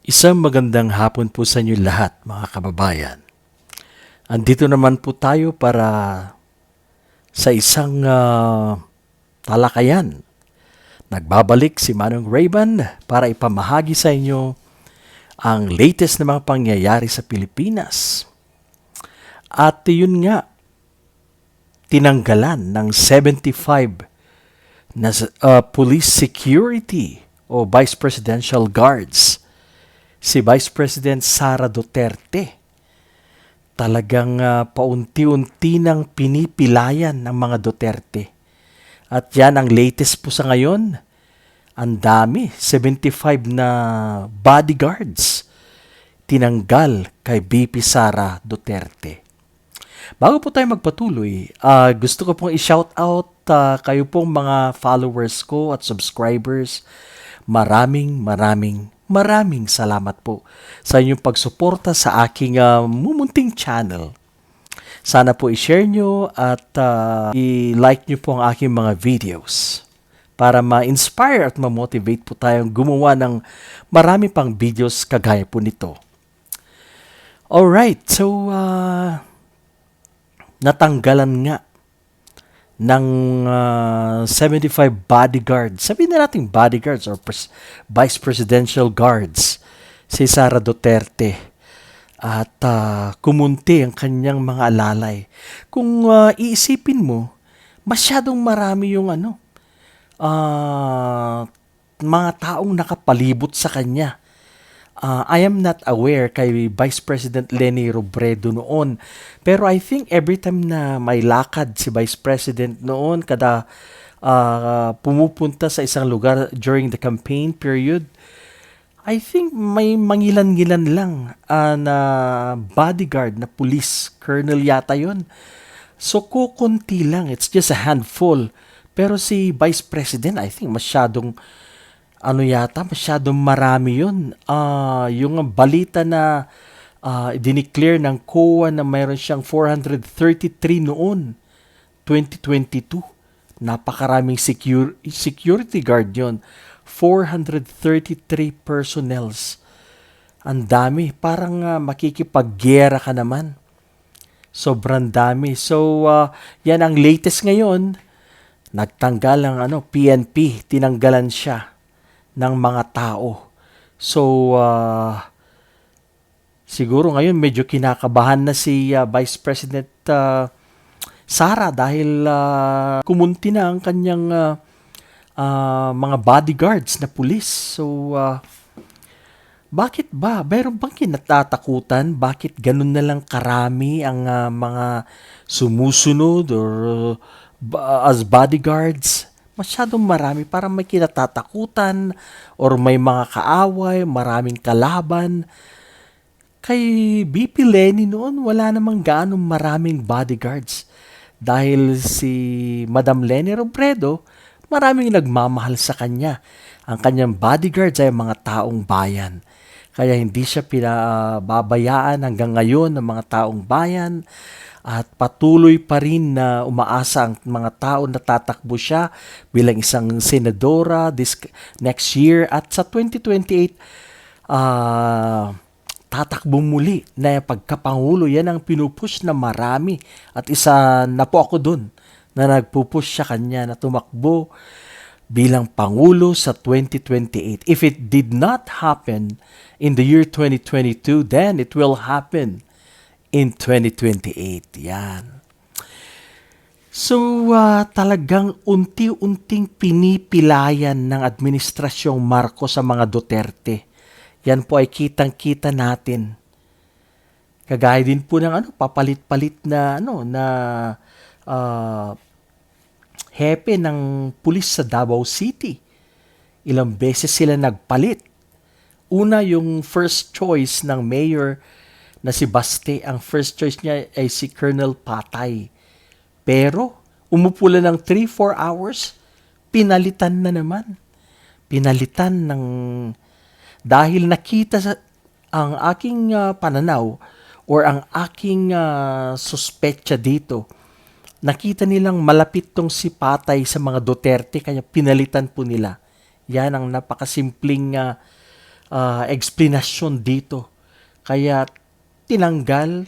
Isang magandang hapon po sa inyo lahat, mga kababayan. Andito naman po tayo para sa isang ah, talakayan. Nagbabalik si Manong Rayban para ipamahagi sa inyo ang latest na mga pangyayari sa Pilipinas. At yun nga, tinanggalan ng 75 na uh, police security o vice presidential guards si Vice President Sara Duterte. Talagang uh, paunti-unti nang pinipilayan ng mga Duterte. At yan ang latest po sa ngayon. Ang dami, 75 na bodyguards tinanggal kay BP Sara Duterte. Bago po tayo magpatuloy, uh, gusto ko pong i-shout out uh, kayo pong mga followers ko at subscribers. Maraming maraming maraming salamat po sa inyong pagsuporta sa aking uh, mumunting channel. Sana po i-share nyo at uh, i-like nyo po ang aking mga videos para ma-inspire at ma-motivate po tayong gumawa ng marami pang videos kagaya po nito. Alright, so uh, natanggalan nga ng uh, 75 bodyguards, sabihin na natin bodyguards or pres- vice presidential guards, si Sara Duterte. At uh, kumunti ang kanyang mga alalay. Kung uh, iisipin mo, masyadong marami yung ano, uh, mga taong nakapalibot sa kanya Uh, I am not aware kay Vice President Lenny Robredo noon. Pero I think every time na may lakad si Vice President noon, kada uh, pumupunta sa isang lugar during the campaign period, I think may mangilan-ngilan lang uh, na bodyguard na police, colonel yata yon. So kukunti lang, it's just a handful. Pero si Vice President, I think masyadong ano yata, masyadong marami yun. Uh, yung balita na uh, dineclare ng COA na mayroon siyang 433 noon, 2022. Napakaraming secure, security guard yon 433 personnels. Ang dami. Parang uh, makikipaggera ka naman. Sobrang dami. So, uh, yan ang latest ngayon. Nagtanggal ang ano, PNP. Tinanggalan siya ng mga tao. So, uh, siguro ngayon medyo kinakabahan na si uh, Vice President uh, Sara dahil uh, kumunti na ang kanyang uh, uh, mga bodyguards na pulis. So, uh, bakit ba? Meron bang kinatatakutan? Bakit ganun na lang karami ang uh, mga sumusunod or uh, as bodyguards? Masyadong marami para may kinatatakutan or may mga kaaway, maraming kalaban. Kay BP Lenny noon, wala namang ganong maraming bodyguards. Dahil si Madam Lenny Robredo, maraming nagmamahal sa kanya. Ang kanyang bodyguards ay mga taong bayan. Kaya hindi siya pinababayaan hanggang ngayon ng mga taong bayan. At patuloy pa rin na umaasa ang mga tao na tatakbo siya bilang isang senadora this next year. At sa 2028 uh, tatakbo muli na pagkapangulo. Yan ang pinupush na marami. At isa na po ako dun na nagpupush siya kanya na tumakbo bilang pangulo sa 2028 if it did not happen in the year 2022 then it will happen in 2028. Yan. So, uh, talagang unti-unting pinipilayan ng Administrasyong Marcos sa mga Duterte. Yan po ay kitang-kita natin. Kagaya din po ng ano, papalit-palit na ano na uh, hepe ng pulis sa Davao City. Ilang beses sila nagpalit. Una yung first choice ng mayor na si Baste, ang first choice niya ay si Colonel Patay. Pero, umupo lang ng 3-4 hours, pinalitan na naman. Pinalitan ng... Dahil nakita sa ang aking uh, pananaw or ang aking uh, suspetsa dito, nakita nilang malapit tong si Patay sa mga Duterte kaya pinalitan po nila. Yan ang napakasimpleng uh, ah, explanation dito. Kaya tinanggal,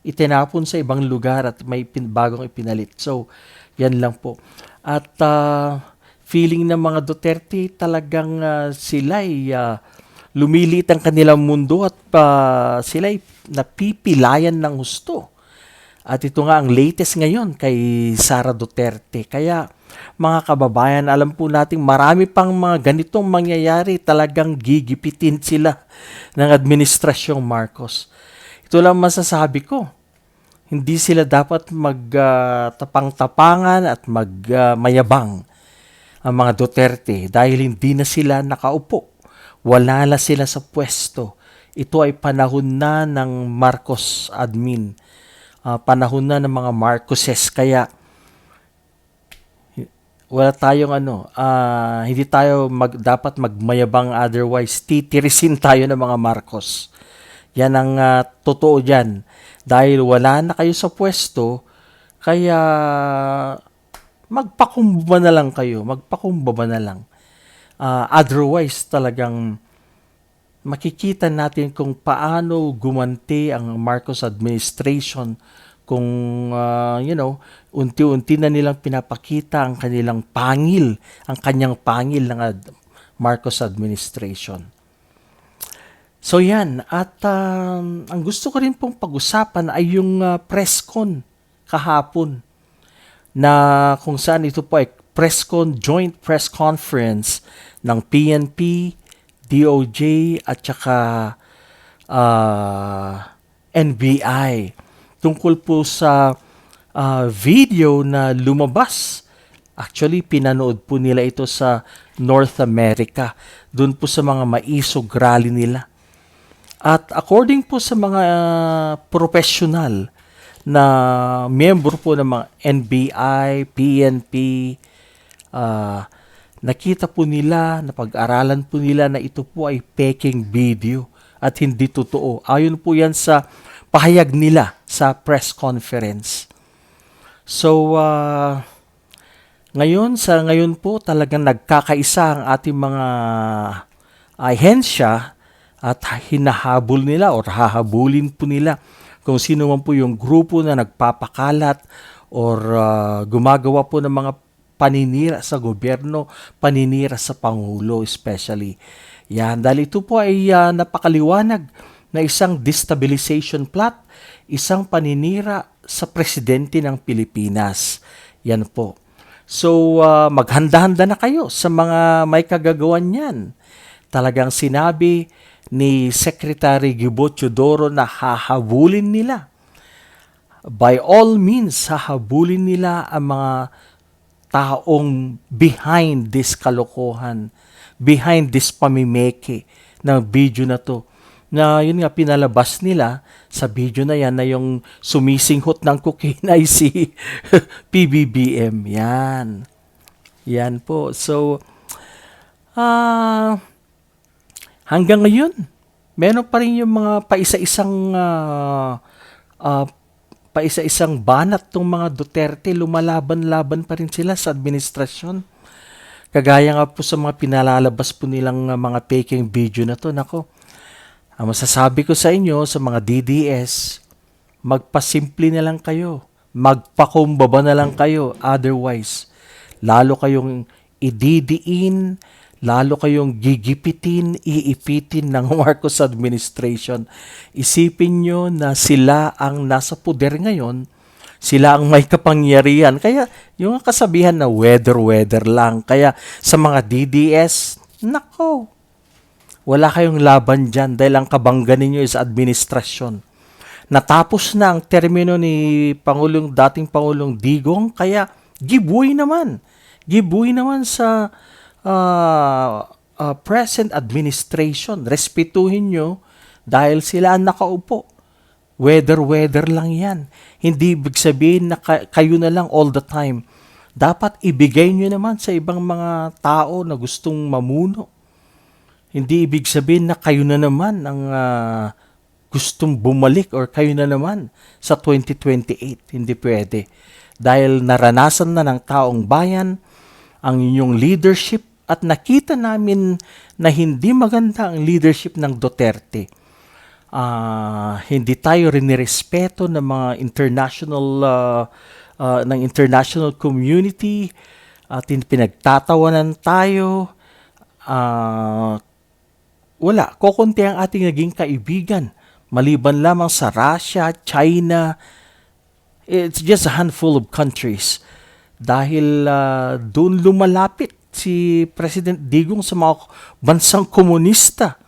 itinapon sa ibang lugar at may pin, bagong ipinalit. So, yan lang po. At ah, feeling ng mga Duterte talagang ah, sila ay ah, lumilit ang kanilang mundo at uh, sila ay napipilayan ng husto. At ito nga ang latest ngayon kay Sara Duterte. Kaya mga kababayan, alam po natin marami pang mga ganitong mangyayari talagang gigipitin sila ng Administrasyong Marcos. Ito lang masasabi ko. Hindi sila dapat magtapang-tapangan at magmayabang ang mga Duterte dahil hindi na sila nakaupo. Wala na sila sa pwesto. Ito ay panahon na ng Marcos admin. Ah, panahon na ng mga Marcoses. Kaya wala tayong ano, ah, hindi tayo mag, dapat magmayabang otherwise titirisin tayo ng mga Marcos. Yan ang ah, totoo dyan. Dahil wala na kayo sa pwesto, kaya magpakumbaba na lang kayo, magpakumbaba na lang. Ah, otherwise talagang makikita natin kung paano gumanti ang Marcos administration kung ah, you know unti-unti na nilang pinapakita ang kanilang pangil ang kanyang pangil ng ad- Marcos administration. So yan. At um, ang gusto ko rin pong pag-usapan ay yung ah, press con kahapon na kung saan ito po ay press con, joint press conference ng PNP, DOJ at saka ah, NBI tungkol po sa ah, video na lumabas. Actually, pinanood po nila ito sa North America. Doon po sa mga maisog rally nila. At according po sa mga ah, professional na member po ng mga NBI, PNP, ah, nakita po nila, napag-aralan po nila na ito po ay peking video at hindi totoo. Ayon po yan sa pahayag nila sa press conference. So, ah, ngayon, sa ngayon po talagang nagkakaisa ang ating mga ahensya at hinahabol nila or hahabulin po nila kung sino man po yung grupo na nagpapakalat or ah, gumagawa po ng mga paninira sa gobyerno, paninira sa Pangulo especially. Yan, dahil ito po ay ah, napakaliwanag na isang destabilization plot, isang paninira sa presidente ng Pilipinas. Yan po. So, ah, maghanda-handa na kayo sa mga may kagagawan niyan. Talagang sinabi ni Secretary Gibo Teodoro na hahabulin nila. By all means, hahabulin nila ang mga taong behind this kalokohan, behind this pamimeke ng video na to. Na yun nga pinalabas nila sa video na yan na yung sumisinghot ng cocaine ay si PBBM. Yan. Yan po. So, ah, hanggang ngayon, meron pa rin yung mga paisa-isang ah, ah, paisa-isang banat tong mga Duterte, lumalaban-laban pa rin sila sa administrasyon. Kagaya nga po sa mga pinalalabas po nilang ah, mga peking video na to, nako. Ang masasabi ko sa inyo, sa mga DDS, magpasimple na lang kayo. Magpakumbaba na lang kayo. Otherwise, lalo kayong ididiin, lalo kayong gigipitin, iipitin ng Marcos administration. Isipin nyo na sila ang nasa puder ngayon, sila ang may kapangyarihan. Kaya yung kasabihan na weather-weather lang. Kaya sa mga DDS, nako, wala kayong laban dyan dahil ang kabangga ninyo is administrasyon. Natapos na ang termino ni Pangulong, dating Pangulong Digong, kaya giveaway naman. Giveaway naman sa ah, ah, present administration. Respetuhin nyo dahil sila ang nakaupo. Weather-weather lang yan. Hindi ibig sabihin na ka- kayo na lang all the time. Dapat ibigay nyo naman sa ibang mga tao na gustong mamuno. Hindi ibig sabihin na kayo na naman ang ah, gustong bumalik or kayo na naman sa 2028. Hindi pwede. Dahil naranasan na ng taong bayan ang inyong leadership at nakita namin na hindi maganda ang leadership ng Duterte. Ah, hindi tayo rinirespeto ng mga international ah, ah, ng international community at pinagtatawanan tayo. Ah, wala, kokonti ang ating naging kaibigan. Maliban lamang sa Russia, China, it's just a handful of countries. Dahil ah, doon lumalapit si President Digong sa mga bansang komunista.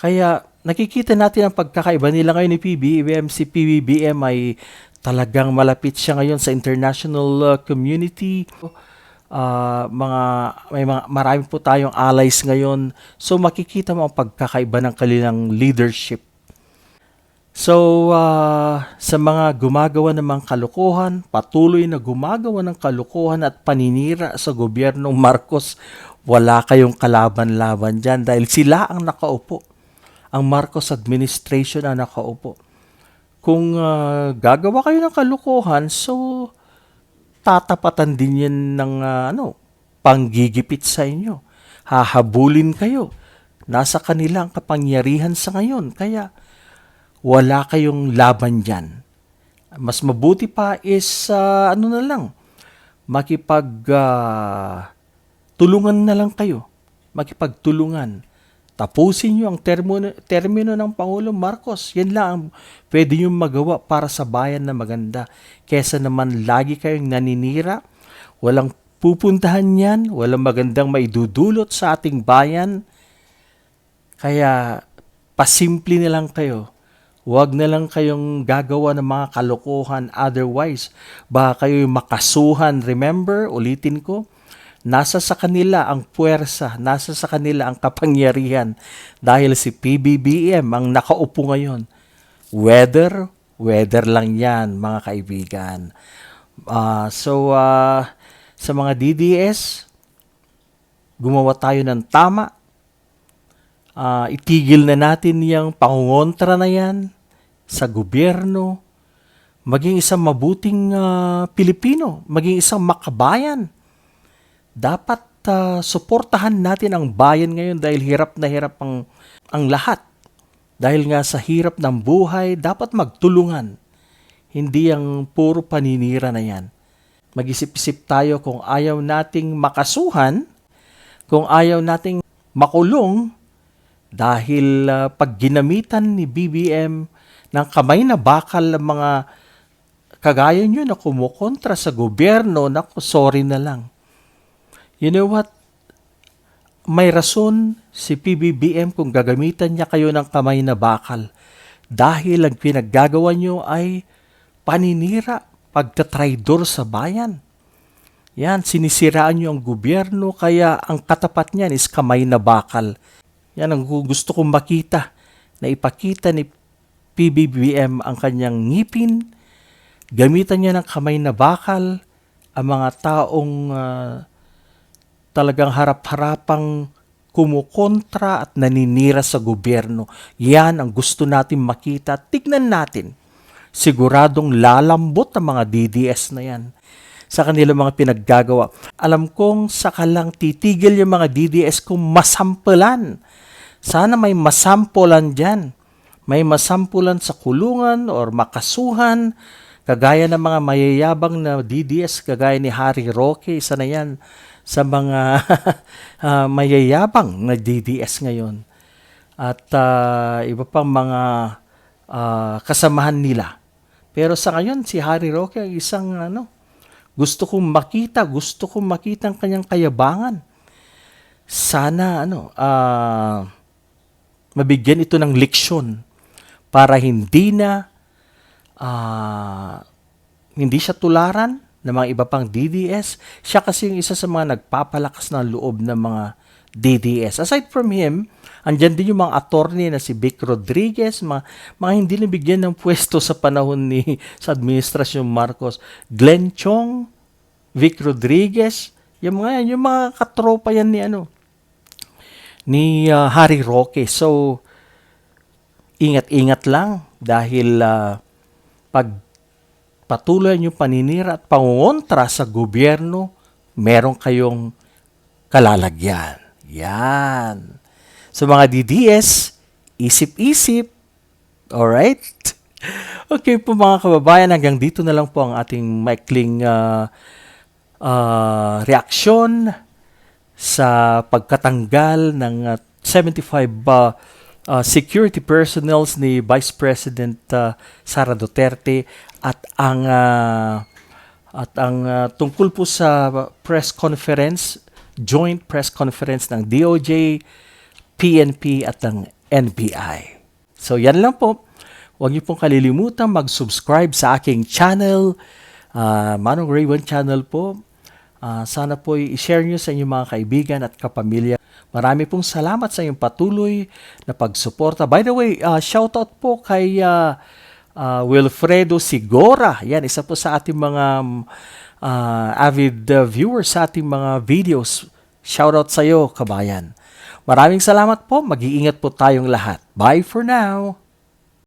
Kaya nakikita natin ang pagkakaiba nila ngayon ni PBBM. Si PBBM ay talagang malapit siya ngayon sa international uh, community. Ah, mga may mga marami po tayong allies ngayon. So makikita mo ang pagkakaiba ng kanilang leadership. So, ah, sa mga gumagawa ng mga kalukuhan, patuloy na gumagawa ng kalukuhan at paninira sa gobyernong Marcos, wala kayong kalaban-laban dyan dahil sila ang nakaupo. Ang Marcos administration ang nakaupo. Kung ah, gagawa kayo ng kalukuhan, so tatapatan din yan ng ah, ano, panggigipit sa inyo. Hahabulin kayo. Nasa kanila ang kapangyarihan sa ngayon. Kaya, wala kayong laban dyan. Mas mabuti pa is ah, ano na lang, makipag ah, tulungan na lang kayo. Makipagtulungan. Tapusin nyo ang termino, termino ng Pangulong Marcos. Yan lang ang pwede nyo magawa para sa bayan na maganda. Kesa naman lagi kayong naninira, walang pupuntahan yan, walang magandang maidudulot sa ating bayan. Kaya pasimple na lang kayo. Huwag na lang kayong gagawa ng mga kalokohan otherwise. Baka kayo makasuhan. Remember, ulitin ko, nasa sa kanila ang puwersa, nasa sa kanila ang kapangyarihan. Dahil si PBBM ang nakaupo ngayon. Weather, weather lang yan, mga kaibigan. Ah, so, ah, sa mga DDS, gumawa tayo ng tama, Ah, itigil na natin yung pangungontra na yan sa gobyerno, maging isang mabuting ah, Pilipino, maging isang makabayan. Dapat ah, suportahan natin ang bayan ngayon dahil hirap na hirap ang, ang lahat. Dahil nga sa hirap ng buhay, dapat magtulungan. Hindi ang puro paninira na yan. Mag-isip-isip tayo kung ayaw nating makasuhan, kung ayaw nating makulong, dahil ah, pag ginamitan ni BBM ng kamay na bakal ang mga kagaya nyo na kumukontra sa gobyerno, naku, sorry na lang. You know what? May rason si PBBM kung gagamitan niya kayo ng kamay na bakal. Dahil ang pinaggagawa nyo ay paninira, pagtatraidor sa bayan. Yan, sinisiraan nyo ang gobyerno, kaya ang katapat niyan is kamay na bakal. Yan ang gu- gusto kong makita na ipakita ni PBBM ang kanyang ngipin. Gamitan niya ng kamay na bakal ang mga taong ah, talagang harap-harapang kumukontra at naninira sa gobyerno. Yan ang gusto natin makita. Tignan natin. Siguradong lalambot ang mga DDS na yan sa kanilang mga pinaggagawa. Alam kong sakalang titigil yung mga DDS kung masampulan. Sana may masampulan dyan. May masampulan sa kulungan or makasuhan. Kagaya ng mga mayayabang na DDS, kagaya ni Harry Roque, isa na yan sa mga ah, mayayabang na DDS ngayon. At ah, iba pang mga ah, kasamahan nila. Pero sa ngayon, si Harry Roque ang isang ano, gusto kong makita, gusto kong makita ang kanyang kayabangan. Sana ano, ah mabigyan ito ng leksyon para hindi na ah, hindi siya tularan ng mga iba pang DDS. Siya kasi yung isa sa mga nagpapalakas ng loob ng mga DDS. Aside from him, andyan din yung mga attorney na si Vic Rodriguez, mga, mga hindi nabigyan ng pwesto sa panahon ni sa administrasyon Marcos. Glenn Chong, Vic Rodriguez, yung mga yung mga katropa yan ni ano, ni uh, Harry Roque. So, ingat-ingat lang dahil uh, pag patuloy niyo paninira at pangungontra sa gobyerno, meron kayong kalalagyan. Yan. So mga DDS, isip-isip. Alright? Okay po mga kababayan, hanggang dito na lang po ang ating maikling ah, ah, reaksyon sa pagkatanggal ng ah, 75 uh, uh, security personnels ni Vice President uh, Sara Duterte at ang uh, at ang uh, tungkol po sa press conference, joint press conference ng DOJ, PNP at ng NBI. So yan lang po. Huwag niyo pong kalilimutan mag-subscribe sa aking channel, uh, Manong Raven channel po. Ah, sana po i-share nyo sa inyong mga kaibigan at kapamilya. Marami pong salamat sa inyong patuloy na pagsuporta. By the way, ah, shoutout po kay ah, ah, Wilfredo Sigora. Yan, isa po sa ating mga ah, avid ah, viewers sa ating mga videos. Shoutout sa iyo, kabayan. Maraming salamat po. Mag-iingat po tayong lahat. Bye for now.